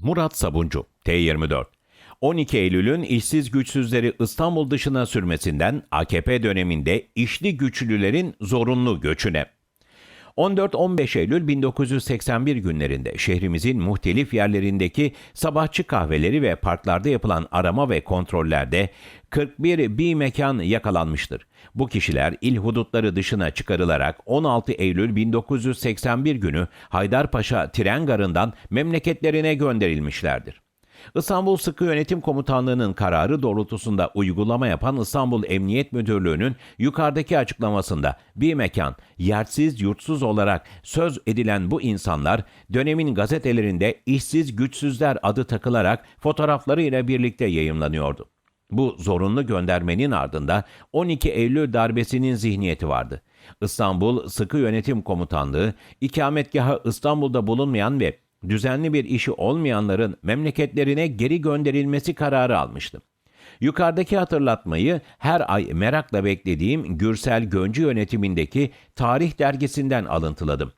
Murat Sabuncu, T24. 12 Eylül'ün işsiz güçsüzleri İstanbul dışına sürmesinden AKP döneminde işli güçlülerin zorunlu göçüne. 14-15 Eylül 1981 günlerinde şehrimizin muhtelif yerlerindeki sabahçı kahveleri ve parklarda yapılan arama ve kontrollerde 41 bir mekan yakalanmıştır. Bu kişiler il hudutları dışına çıkarılarak 16 Eylül 1981 günü Haydarpaşa tren garından memleketlerine gönderilmişlerdir. İstanbul Sıkı Yönetim Komutanlığı'nın kararı doğrultusunda uygulama yapan İstanbul Emniyet Müdürlüğü'nün yukarıdaki açıklamasında bir mekan, yersiz yurtsuz olarak söz edilen bu insanlar dönemin gazetelerinde işsiz güçsüzler adı takılarak fotoğrafları ile birlikte yayımlanıyordu. Bu zorunlu göndermenin ardında 12 Eylül darbesinin zihniyeti vardı. İstanbul Sıkı Yönetim Komutanlığı, ikametgahı İstanbul'da bulunmayan ve düzenli bir işi olmayanların memleketlerine geri gönderilmesi kararı almıştı. Yukarıdaki hatırlatmayı her ay merakla beklediğim Gürsel Göncü yönetimindeki Tarih dergisinden alıntıladım.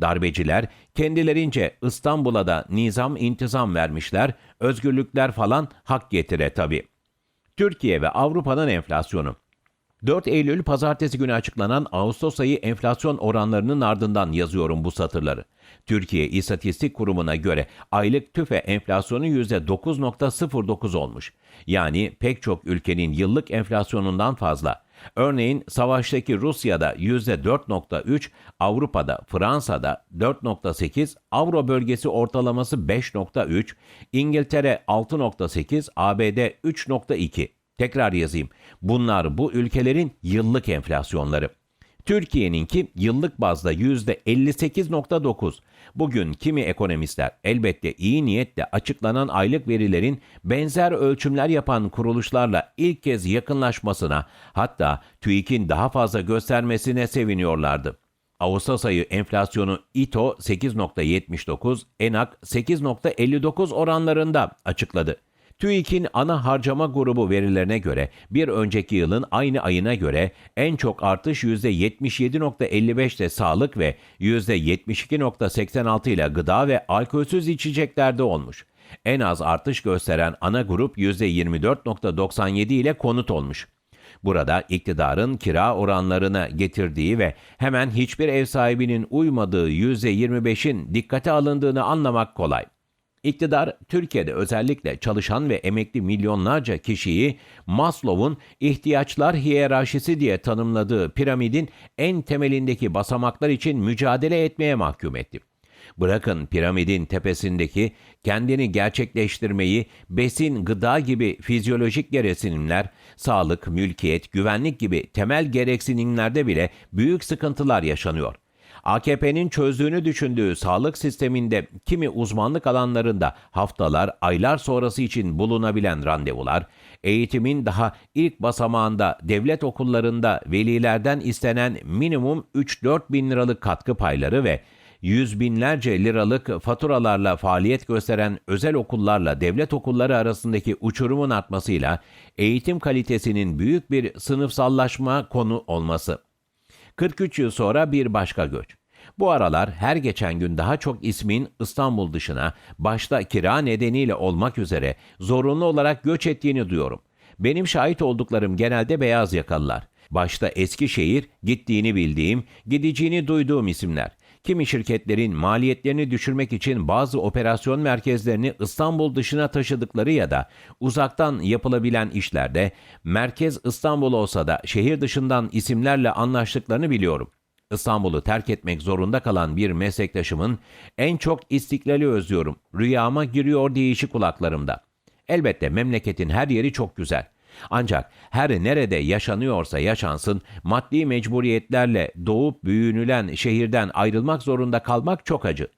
Darbeciler kendilerince İstanbul'a da nizam intizam vermişler, özgürlükler falan hak getire tabii. Türkiye ve Avrupa'nın enflasyonu. 4 Eylül pazartesi günü açıklanan Ağustos ayı enflasyon oranlarının ardından yazıyorum bu satırları. Türkiye İstatistik Kurumu'na göre aylık tüfe enflasyonu %9.09 olmuş. Yani pek çok ülkenin yıllık enflasyonundan fazla. Örneğin savaştaki Rusya'da %4.3, Avrupa'da, Fransa'da 4.8, Avro bölgesi ortalaması 5.3, İngiltere 6.8, ABD 3.2. Tekrar yazayım. Bunlar bu ülkelerin yıllık enflasyonları. Türkiye'ninki yıllık bazda %58.9. Bugün kimi ekonomistler elbette iyi niyetle açıklanan aylık verilerin benzer ölçümler yapan kuruluşlarla ilk kez yakınlaşmasına hatta TÜİK'in daha fazla göstermesine seviniyorlardı. Ağustos ayı enflasyonu İTO 8.79, ENAK 8.59 oranlarında açıkladı. TÜİK'in ana harcama grubu verilerine göre bir önceki yılın aynı ayına göre en çok artış %77.55'te sağlık ve %72.86 ile gıda ve alkolsüz içeceklerde olmuş. En az artış gösteren ana grup %24.97 ile konut olmuş. Burada iktidarın kira oranlarına getirdiği ve hemen hiçbir ev sahibinin uymadığı %25'in dikkate alındığını anlamak kolay. İktidar Türkiye'de özellikle çalışan ve emekli milyonlarca kişiyi Maslow'un ihtiyaçlar hiyerarşisi diye tanımladığı piramidin en temelindeki basamaklar için mücadele etmeye mahkum etti. Bırakın piramidin tepesindeki kendini gerçekleştirmeyi besin, gıda gibi fizyolojik gereksinimler, sağlık, mülkiyet, güvenlik gibi temel gereksinimlerde bile büyük sıkıntılar yaşanıyor. AKP'nin çözdüğünü düşündüğü sağlık sisteminde kimi uzmanlık alanlarında haftalar, aylar sonrası için bulunabilen randevular, eğitimin daha ilk basamağında devlet okullarında velilerden istenen minimum 3-4 bin liralık katkı payları ve yüz binlerce liralık faturalarla faaliyet gösteren özel okullarla devlet okulları arasındaki uçurumun artmasıyla eğitim kalitesinin büyük bir sınıfsallaşma konu olması. 43 yıl sonra bir başka göç. Bu aralar her geçen gün daha çok ismin İstanbul dışına, başta kira nedeniyle olmak üzere zorunlu olarak göç ettiğini duyuyorum. Benim şahit olduklarım genelde beyaz yakalılar. Başta Eskişehir, gittiğini bildiğim, gideceğini duyduğum isimler. Kimi şirketlerin maliyetlerini düşürmek için bazı operasyon merkezlerini İstanbul dışına taşıdıkları ya da uzaktan yapılabilen işlerde merkez İstanbul olsa da şehir dışından isimlerle anlaştıklarını biliyorum. İstanbul'u terk etmek zorunda kalan bir meslektaşımın en çok istiklali özlüyorum. Rüyama giriyor deyişi kulaklarımda. Elbette memleketin her yeri çok güzel. Ancak her nerede yaşanıyorsa yaşansın maddi mecburiyetlerle doğup büyünülen şehirden ayrılmak zorunda kalmak çok acı.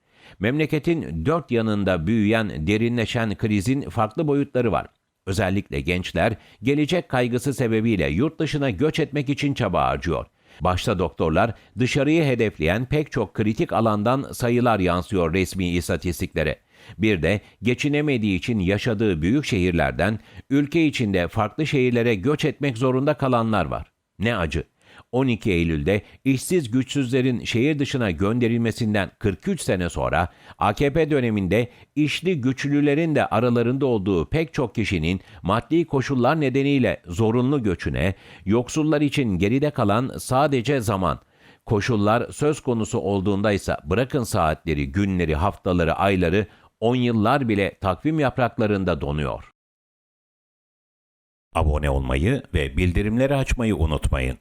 Memleketin dört yanında büyüyen, derinleşen krizin farklı boyutları var. Özellikle gençler gelecek kaygısı sebebiyle yurt dışına göç etmek için çaba harcıyor. Başta doktorlar dışarıyı hedefleyen pek çok kritik alandan sayılar yansıyor resmi istatistiklere. Bir de geçinemediği için yaşadığı büyük şehirlerden ülke içinde farklı şehirlere göç etmek zorunda kalanlar var. Ne acı. 12 Eylül'de işsiz güçsüzlerin şehir dışına gönderilmesinden 43 sene sonra AKP döneminde işli güçlülerin de aralarında olduğu pek çok kişinin maddi koşullar nedeniyle zorunlu göçüne, yoksullar için geride kalan sadece zaman, koşullar söz konusu olduğunda ise bırakın saatleri, günleri, haftaları, ayları, on yıllar bile takvim yapraklarında donuyor. Abone olmayı ve bildirimleri açmayı unutmayın.